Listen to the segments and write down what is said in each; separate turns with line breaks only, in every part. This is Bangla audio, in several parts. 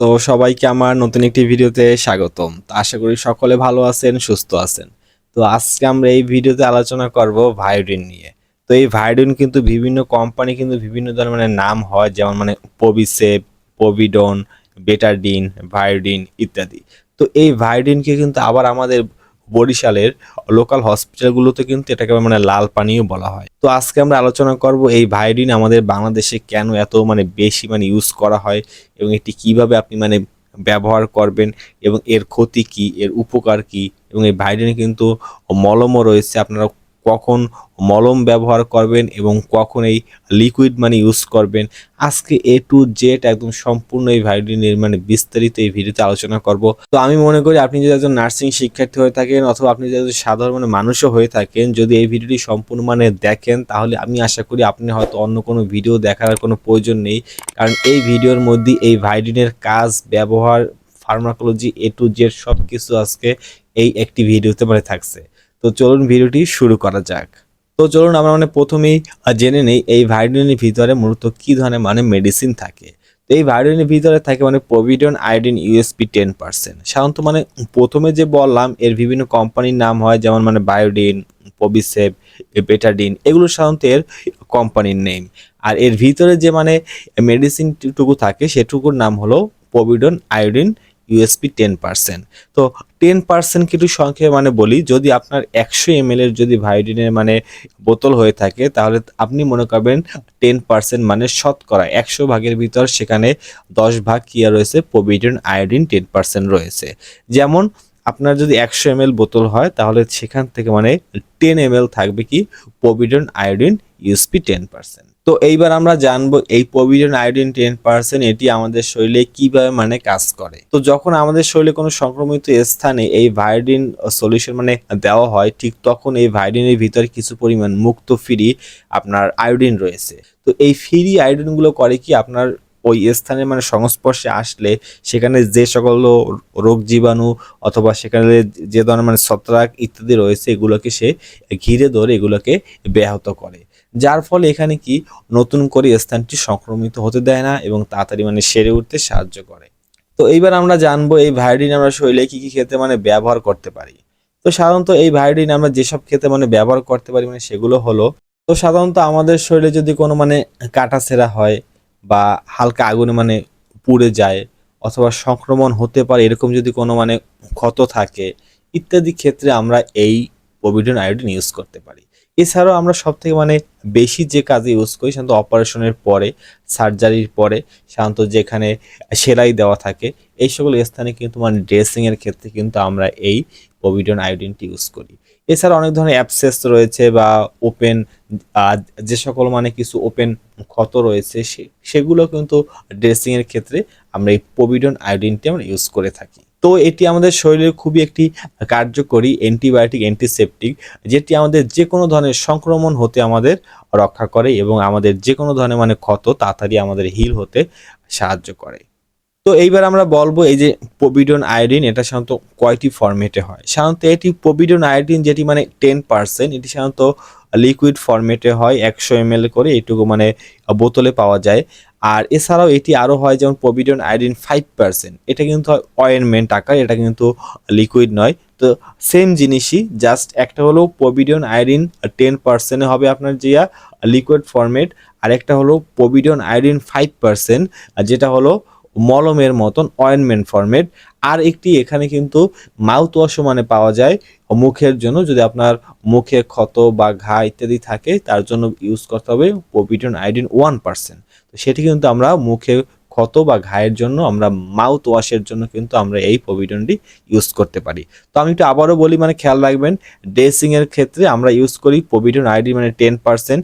তো সবাইকে আমার নতুন একটি ভিডিওতে স্বাগতম। তো আশা করি সকলে ভালো আছেন, সুস্থ আছেন। তো আজকে আমরা এই ভিডিওতে আলোচনা করব ভায়োডিন নিয়ে। তো এই ভায়োডিন কিন্তু বিভিন্ন কোম্পানি কিন্তু বিভিন্ন ধরনের নাম হয়, যেমন মানে পবিসেপ পবিডন বেটাডিন ভায়োডিন ইত্যাদি। তো এই ভায়োডিনকে কিন্তু আবার আমাদের বরিশালের লোকাল হসপিটালগুলোতে কিন্তু এটাকে মানে লাল পানিও বলা হয়। তো আজকে আমরা আলোচনা করব এই ভায়োডিন আমাদের বাংলাদেশে কেন এত মানে বেশি মানে ইউজ করা হয় এবং এটি কীভাবে আপনি মানে ব্যবহার করবেন এবং এর ক্ষতি কি, এর উপকার কি এবং এই ভায়োডিনে কিন্তু মলমও রয়েছে আপনারা কখন মলম ব্যবহার করবেন এবং কখন এই লিকুইড মানি ইউজ করবেন। আজকে এ টু জেড একদম সম্পূর্ণ এই ভায়োডিনের মানে বিস্তারিত এই ভিডিওতে আলোচনা করব। তো আমি মনে করি আপনি যদি একজন নার্সিং শিক্ষার্থী হয়ে থাকেন অথবা আপনি যদি সাধারণ মানে মানুষও হয়ে থাকেন, যদি এই ভিডিওটি সম্পূর্ণ মানে দেখেন, তাহলে আমি আশা করি আপনি হয়তো অন্য কোনো ভিডিও দেখার কোনো প্রয়োজন নেই। কারণ এই ভিডিওর মধ্যে এই ভাইডিনের কাজ, ব্যবহার ফার্মাকোলজি এ টু জেড সব কিছু আজকে এই একটি ভিডিওতে মানে থাকছে। তো চলুন ভিডিওটি শুরু করা যাক। তো চলুন আমরা মানে প্রথমেই জেনে নেই এই ভায়োডিনের ভিতরে মূলত কি ধরনের মানে মেডিসিন থাকে। তো এই ভায়োডিনের ভিতরে থাকে মানে povidone iodine USP ten percent সাধারণত মানে প্রথমে যে বললাম, এর বিভিন্ন কোম্পানির নাম হয়, যেমন মানে বায়োডিন পবিসেপ বেটাডিন এগুলো সাধারণত এর কোম্পানির নেম আর এর ভিতরে যে মানে মেডিসিনটুকু থাকে, সেটুকুর নাম হলো povidone iodine USP ten percent তো টেন পার্সেন্ট কিছু সংখ্যা মানে বলি, যদি আপনার একশো এম এর যদি ভায়োডিনের মানে বোতল হয়ে থাকে, তাহলে আপনি মনে করবেন টেন পার্সেন্ট মানে শতকরা একশো ভাগের ভিতর সেখানে দশ ভাগ কিয়া রয়েছে? প্রভিডন আয়োডিন টেন পার্সেন্ট রয়েছে। যেমন আপনার যদি একশো এম বোতল হয়, তাহলে সেখান থেকে মানে টেন এম থাকবে কি? Povidone iodine USP ten percent তো এইবার আমরা জানব এই প্রভিডন আয়োডিন টেন পার্সেন্ট এটি আমাদের শরীরে কীভাবে মানে কাজ করে। তো যখন আমাদের শরীরে কোনো সংক্রমিত স্থানে এই ভায়োডিন সলিউশন মানে দেওয়া হয়, ঠিক তখন এই ভায়োডিনের ভিতরে কিছু পরিমাণ মুক্ত ফ্রি আপনার আয়োডিন রয়েছে। তো এই ফ্রি আয়োডিনগুলো করে কি আপনার ওই স্থানে মানে সংস্পর্শে আসলে সেখানে যে সকল রোগ জীবাণু অথবা সেখানে যে ধরনের মানে ছত্রাক ইত্যাদি রয়েছে, এগুলোকে সে ঘিরে ধরে এগুলোকে ব্যাহত করে। যার ফলে এখানে কি নতুন করে স্থানটি সংক্রমিত হতে দেয় না এবং তাড়াতাড়ি মানে সেরে উঠতে সাহায্য করে। তো এইবার আমরা জানব এই ভায়োডিন আমরা শরীরে কী কী খেতে মানে ব্যবহার করতে পারি। তো সাধারণত এই ভায়োডিন আমরা যেসব খেতে মানে ব্যবহার করতে পারি মানে সেগুলো হলো, তো সাধারণত আমাদের শরীরে যদি কোনো মানে কাটা ছেঁড়া হয় বা হালকা আগুনে মানে পুড়ে যায় অথবা সংক্রমণ হতে পারে, এরকম যদি কোনো মানে ক্ষত থাকে, ইত্যাদি ক্ষেত্রে আমরা এই প্রভিডন আয়োডিন ইউজ করতে পারি। এছাড়াও আমরা সব থেকে মানে বেশি যে কাজে ইউজ করি সাধারণত অপারেশনের পরে সার্জারির পরে, সাধারণত যেখানে সেলাই দেওয়া থাকে, এই সকল স্থানে কিন্তু মানে ড্রেসিংয়ের ক্ষেত্রে কিন্তু আমরা এই প্রভিডন আয়োডিনটি ইউজ করি। এছাড়া অনেক ধরনের অ্যাপসেস রয়েছে বা ওপেন যে সকল মানে কিছু ওপেন ক্ষত রয়েছে সেগুলো কিন্তু ড্রেসিংয়ের ক্ষেত্রে আমরা এই প্রভিডন আয়োডিনটি আমরা ইউজ করে থাকি। তো এটি আমাদের শরীরের খুবই একটি কার্যকরী অ্যান্টিবায়োটিক, অ্যান্টিসেপটিক, যেটি আমাদের যে কোনো ধরনের সংক্রমণ হতে আমাদের রক্ষা করে এবং আমাদের যে কোনো ধরনের মানে ক্ষত তাড়াতাড়ি আমাদের হিল হতে সাহায্য করে। তো এইবার আমরা বলব এই যে প্রভিডন আয়োডিন, এটা সাধারণত কয়টি ফরম্যাটে হয়? সাধারণত এটি প্রভিডন আয়োডিন যেটি মানে টেন পার্সেন্ট এটি সাধারণত লিকুইড ফরম্যাটে হয়, একশো এম করে এটুকু মানে বোতলে পাওয়া যায়। আর এছাড়াও এটি আরও হয় যেমন প্রভিডন আয়োডিন ফাইভ পার্সেন্ট এটা কিন্তু হয় অয়েনমেন্ট আকার, এটা কিন্তু লিকুইড নয়। তো সেম জিনিসই জাস্ট একটা হলো প্রভিডন আয়োডিন টেন পার্সেন্টে হবে আপনার জিয়া লিকুইড ফরম্যাট আর একটা হলো প্রভিডন আয়োডিন ফাইভ পার্সেন্ট যেটা হলো মলমের মতন অয়েনমেন্ট ফরম্যাট আর একটি এখানে কিন্তু মাউথ ওয়াশও মানে পাওয়া যায় মুখের জন্য, যদি আপনার মুখে ক্ষত বা ঘা ইত্যাদি থাকে, তার জন্য ইউজ করতে হবে প্রভিডন আয়োডিন ওয়ান পার্সেন্ট সেটি কিন্তু আমরা মুখে ক্ষত বা ঘায়ের জন্য, আমরা মাউথ ওয়াশের জন্য কিন্তু আমরা এই প্রভিডনটি ইউজ করতে পারি। তো আমি একটু আবারও বলি মানে খেয়াল রাখবেন ড্রেসিংয়ের ক্ষেত্রে আমরা ইউজ করি প্রভিডন আয়োডিন মানে টেন পার্সেন্ট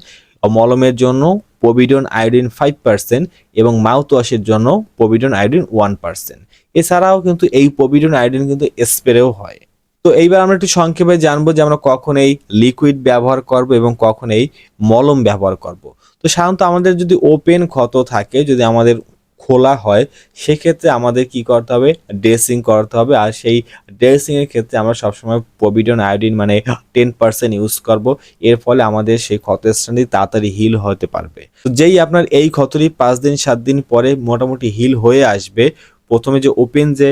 মলমের জন্য প্রভিডন আয়োডিন ফাইভ পার্সেন্ট এবং মাউথ ওয়াশের জন্য প্রভিডন আয়োডিন ওয়ান পার্সেন্ট এছাড়াও কিন্তু এই প্রভিডন আয়োডিন কিন্তু স্প্রেও হয়। তো এইবার আমরা একটু সংক্ষেপে জানব যে আমরা কখন এই লিকুইড ব্যবহার করব এবং কখন এই মলম ব্যবহার করব। তো সাধারণত আমাদের যদি ওপেন ক্ষত থাকে, যদি আমাদের খোলা হয়, সেক্ষেত্রে আমাদের কি করতে হবে? ড্রেসিং করতে হবে। আর সেই ড্রেসিংয়ের ক্ষেত্রে আমরা সবসময় প্রভিডন আয়োডিন মানে টেন পার্সেন্ট ইউজ করব। এর ফলে আমাদের সেই ক্ষতস্থানটি তাড়াতাড়ি হিল হতে পারবে। তো যেই আপনার এই ক্ষতটি পাঁচ দিন, সাত দিন পরে মোটামুটি হিল হয়ে আসবে, প্রথমে যে ওপেন যে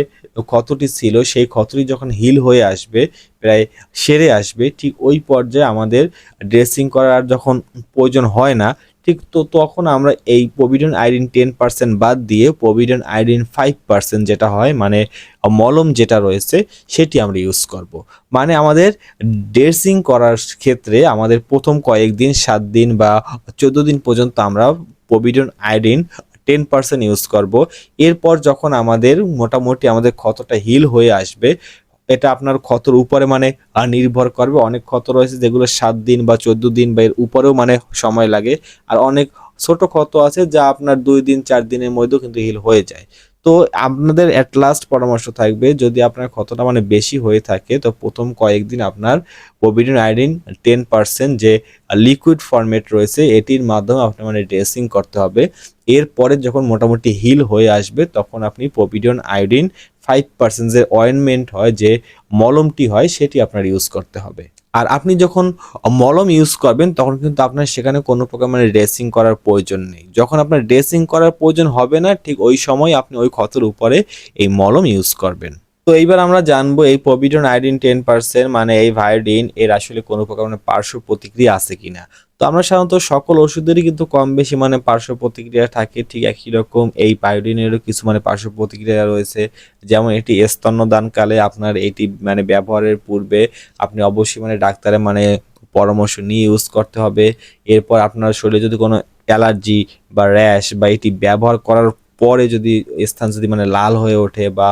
ক্ষতটি ছিল, সেই ক্ষতটি যখন হিল হয়ে আসবে, প্রায় সেরে আসবে, ঠিক ওই পর্যায়ে আমাদের ড্রেসিং করার যখন প্রয়োজন হয় না ঠিক তো তখন আমরা এই প্রভিডন আইরিন টেন পার্সেন্ট বাদ দিয়ে প্রভিডন আইরিন ফাইভ পার্সেন্ট যেটা হয় মানে মলম যেটা রয়েছে, সেটি আমরা ইউজ করব। মানে আমাদের ড্রেসিং করার ক্ষেত্রে আমাদের প্রথম কয়েকদিন সাত দিন বা চোদ্দ দিন পর্যন্ত আমরা povidone iodine ten percent use করব এরপর যখন আমাদের মোটামুটি আমাদের ক্ষতটা হিল হয়ে আসবে এটা আপনার ক্ষতর উপরে মানে নির্ভর করবে। অনেক ক্ষত রয়েছে যেগুলো সাত দিন বা চোদ্দ দিন বা এর উপরেও মানে সময় লাগে। আর অনেক ছোট ক্ষত আছে যা আপনার দুই দিন, চার দিনের মধ্যেও কিন্তু হিল হয়ে যায়। তো আপনাদের অ্যাট লাস্ট পরামর্শ থাকবে, যদি আপনার ক্ষতটা মানে বেশি হয়ে থাকে, তো প্রথম কয়েকদিন আপনার কোভিডিন আইরিন টেন পার্সেন্ট যে লিকুইড ফরম্যাট রয়েছে, এটির মাধ্যমে আপনার মানে ড্রেসিং করতে হবে। এরপরে যখন মোটামুটি হিল হয়ে আসবে, তখন আপনি প্রভিডন আয়োডিন ফাইভ পার্সেন্ট যে অয়েনমেন্ট হয় যে মলমটি হয়, সেটি আপনার ইউজ করতে হবে। আর আপনি যখন মলম ইউজ করবেন, তখন কিন্তু আপনার সেখানে কোনো প্রকার মানে ড্রেসিং করার প্রয়োজন নেই। যখন আপনার ড্রেসিং করার প্রয়োজন হবে না, ঠিক ওই সময় আপনি ওই ক্ষতের উপরে এই মলম ইউজ করবেন। তো এইবার আমরা জানব এই প্রভিডন আয়োডিন টেন পার্সেন্ট মানে এই ভায়োডিন এর আসলে কোনো প্রকার মানে পার্শ্ব প্রতিক্রিয়া আছে কিনা? তো আমরা সাধারণত সকল ওষুধেরই কিন্তু কম বেশি মানে পার্শ্ব প্রতিক্রিয়া থাকে, ঠিক একই রকম এই বায়োডিনেরও কিছু মানে পার্শ্ব প্রতিক্রিয়া রয়েছে। যেমন এটি স্তন্যদানকালে আপনার এটি মানে ব্যবহারের পূর্বে আপনি অবশ্যই মানে ডাক্তারের মানে পরামর্শ নিয়ে ইউজ করতে হবে। এরপর আপনার শরীরে যদি কোনো অ্যালার্জি বা র্যাশ বা এটি ব্যবহার করার পরে যদি স্থান যদি মানে লাল হয়ে ওঠে বা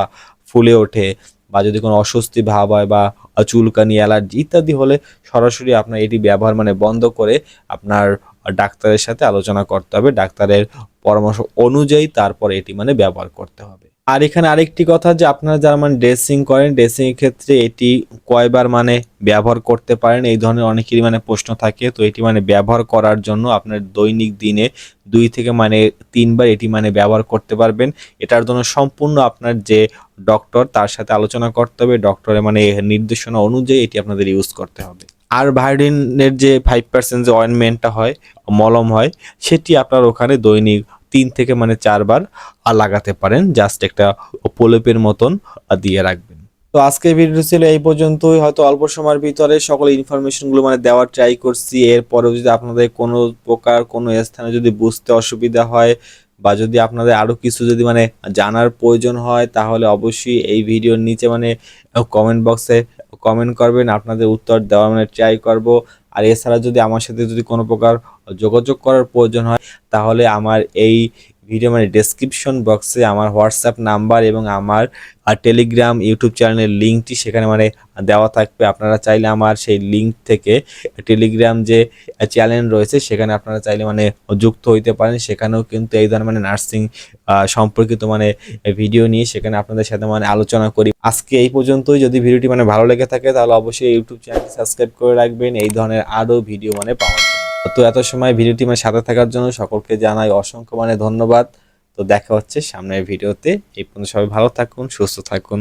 ফুলে ওঠে বা যদি কোনো অস্বস্তি ভাব হয় বা চুলকানি, অ্যালার্জি ইত্যাদি হলে সরাসরি আপনার এটি ব্যবহার মানে বন্ধ করে আপনার ডাক্তারের সাথে আলোচনা করতে হবে। ডাক্তারের পরামর্শ অনুযায়ী তারপর এটি মানে ব্যবহার করতে হবে। আর এখানে আরেকটি কথা যে আপনারা যারা মানে ড্রেসিং করেন ড্রেসিং এর ক্ষেত্রে এটি কয়বার মানে ব্যবহার করতে পারেন, এই ধরনের অনেকেরই মানে প্রশ্ন থাকে। তো এটি মানে ব্যবহার করার জন্য আপনার দৈনিক দিনে দুই থেকে মানে তিনবার এটি মানে ব্যবহার করতে পারবেন। এটার জন্য সম্পূর্ণ আপনার যে ডক্টর তার সাথে আলোচনা করতে হবে। ডক্টরের মানে নির্দেশনা অনুযায়ী এটি আপনাদের ইউজ করতে হবে। আর ভায়োডিনের যে ফাইভ পার্সেন্ট যে অয়েনমেন্টটা হয়, মলম হয়, সেটি আপনার ওখানে দৈনিক তিন থেকে মানে চারবার লাগাতে পারেন। জাস্ট একটা প্রলেপের মতন দিয়ে রাখবেন। তো আজকের ভিডিও ছিল এই পর্যন্তই। হয়তো অল্প সময়ের ভিতরে সকল ইনফরমেশনগুলো মানে দেওয়ার ট্রাই করছি। এরপরেও যদি আপনাদের কোনো প্রকার, কোনো স্থানে যদি বুঝতে অসুবিধা হয় বা যদি আপনাদের আরও কিছু যদি মানে জানার প্রয়োজন হয়, তাহলে অবশ্যই এই ভিডিওর নিচে মানে কমেন্ট বক্সে কমেন্ট করবেন। আপনাদের উত্তর দেওয়ার মানে ট্রাই করব। আর এছাড়া যদি আমার সাথে যদি কোনো প্রকার যোগাযোগ করার প্রয়োজন হয়, তাহলে আমার এই ভিডিও মানে ডেসক্রিপশন বক্সে আমার হোয়াটসঅ্যাপ নাম্বার এবং আমার টেলিগ্রাম ইউটিউব চ্যানেলের লিঙ্কটি সেখানে মানে দেওয়া থাকবে। আপনারা চাইলে আমার সেই লিঙ্ক থেকে টেলিগ্রাম যে চ্যানেল রয়েছে, সেখানে আপনারা চাইলে মানে যুক্ত হইতে পারেন। সেখানেও কিন্তু এই ধরনের মানে নার্সিং সম্পর্কিত মানে ভিডিও নিয়ে সেখানে আপনাদের সাথে মানে আলোচনা করি। আজকে এই পর্যন্তই। যদি ভিডিওটি মানে ভালো লেগে থাকে, তাহলে অবশ্যই ইউটিউব চ্যানেলটি সাবস্ক্রাইব করে রাখবেন। এই ধরনের আরও ভিডিও মানে পাওয়া তো এত সময় ভিডিওটি মানে সাথে থাকার জন্য সকলকে জানাই অসংখ্য মানে ধন্যবাদ। তো দেখা হচ্ছে সামনের ভিডিওতে। এই পর্যন্ত সবাই ভালো থাকুন, সুস্থ থাকুন।